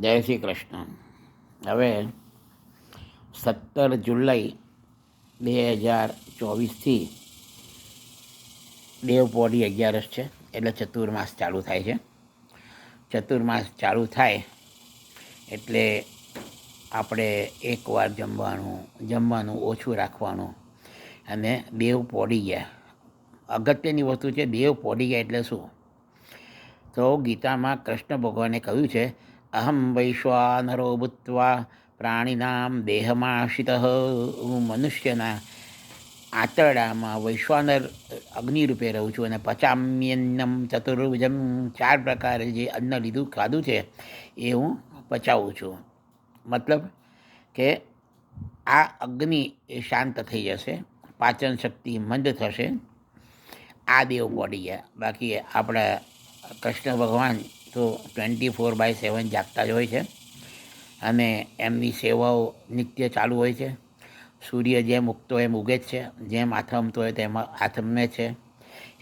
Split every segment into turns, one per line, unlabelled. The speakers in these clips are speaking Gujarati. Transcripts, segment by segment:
જય શ્રી કૃષ્ણ. હવે સત્તર જુલાઈ બે હજાર ચોવીસથી દેવપોઢી અગિયારસ છે, એટલે ચતુર્માસ ચાલુ થાય છે. ચતુર્માસ ચાલુ થાય એટલે આપણે એકવાર જમવાનું જમવાનું ઓછું રાખવાનું. અને દેવ પોડી ગયા. અગત્યની વસ્તુ છે, દેવ પોડી ગયા એટલે શું? તો ગીતામાં કૃષ્ણ ભગવાને કહ્યું છે અહમ વૈશ્વાનરો ભૂત્વા પ્રાણીનામ દેહમાશિત હું મનુષ્યના આંતરડામાં વૈશ્વાનર અગ્નિ રૂપે રહું છું અને પચામ્યન્નમ ચતુર્ભુજમ ચાર પ્રકારે જે અન્ન લીધું ખાધું છે એ હું પચાવું છું મતલબ કે આ અગ્નિ એ શાંત થઈ જશે પાચન શક્તિ મંદ થશે આ દેવ પડી ગયા બાકી આપણા કૃષ્ણ ભગવાન તો ટ્વેન્ટી ફોર બાય સેવન જાગતા જ હોય છે. અને એમની સેવાઓ નિત્ય ચાલુ હોય છે. સૂર્ય જેમ ઉગતો એમ ઉગે જ છે. જેમ આથમતો હોય તેમાં આથમે છે.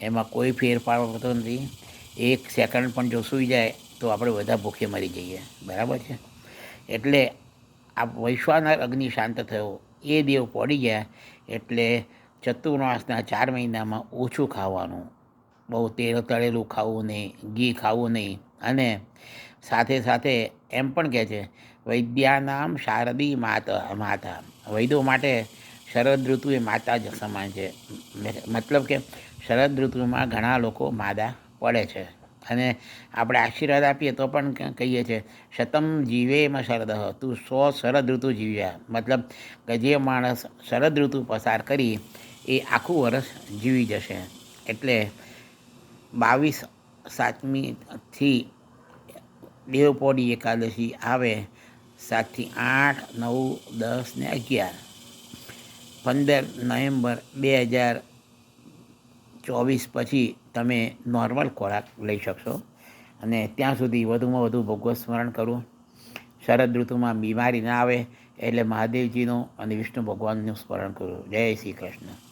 એમાં કોઈ ફેરફાર થતો નથી. એક સેકન્ડ પણ જો સૂઈ જાય તો આપણે બધા ભૂખે મરી જઈએ. બરાબર છે? એટલે આ વૈશ્વાનર અગ્નિ શાંત થયો. એ દેવ પડી ગયા એટલે ચતુર્માસના ચાર મહિનામાં ઓછું ખાવાનું. બહુ તેલ તળેલું ખાવું નહીં, ઘી ખાવું નહીં. અને સાથે સાથે એમ પણ કહે છે, વૈદ્યાનામ શારદી માતા માતા. વૈદો માટે શરદ ઋતુ એ માતા જ સમાન છે. મતલબ કે શરદ ઋતુમાં ઘણા લોકો માદા પડે છે. અને આપણે આશીર્વાદ આપીએ તો પણ કહીએ છીએ શતમ જીવે એમાં શરદ. તું સો શરદ ઋતુ જીવ્યા. મતલબ કે જે માણસ શરદ ઋતુ પસાર કરી એ આખું વર્ષ જીવી જશે. એટલે બાવીસ સાતમીથી દેવપોડી એકાદશી આવે, સાતથી આઠ, નવ, દસ ને અગિયાર. પંદર નવેમ્બર બે હજાર ચોવીસ પછી તમે નોર્મલ ખોરાક લઈ શકશો. અને ત્યાં સુધી વધુમાં વધુ ભગવત સ્મરણ કરવું. શરદ ઋતુમાં બીમારી ના આવે એટલે મહાદેવજીનું અને વિષ્ણુ ભગવાનનું સ્મરણ કરવું. જય શ્રી કૃષ્ણ.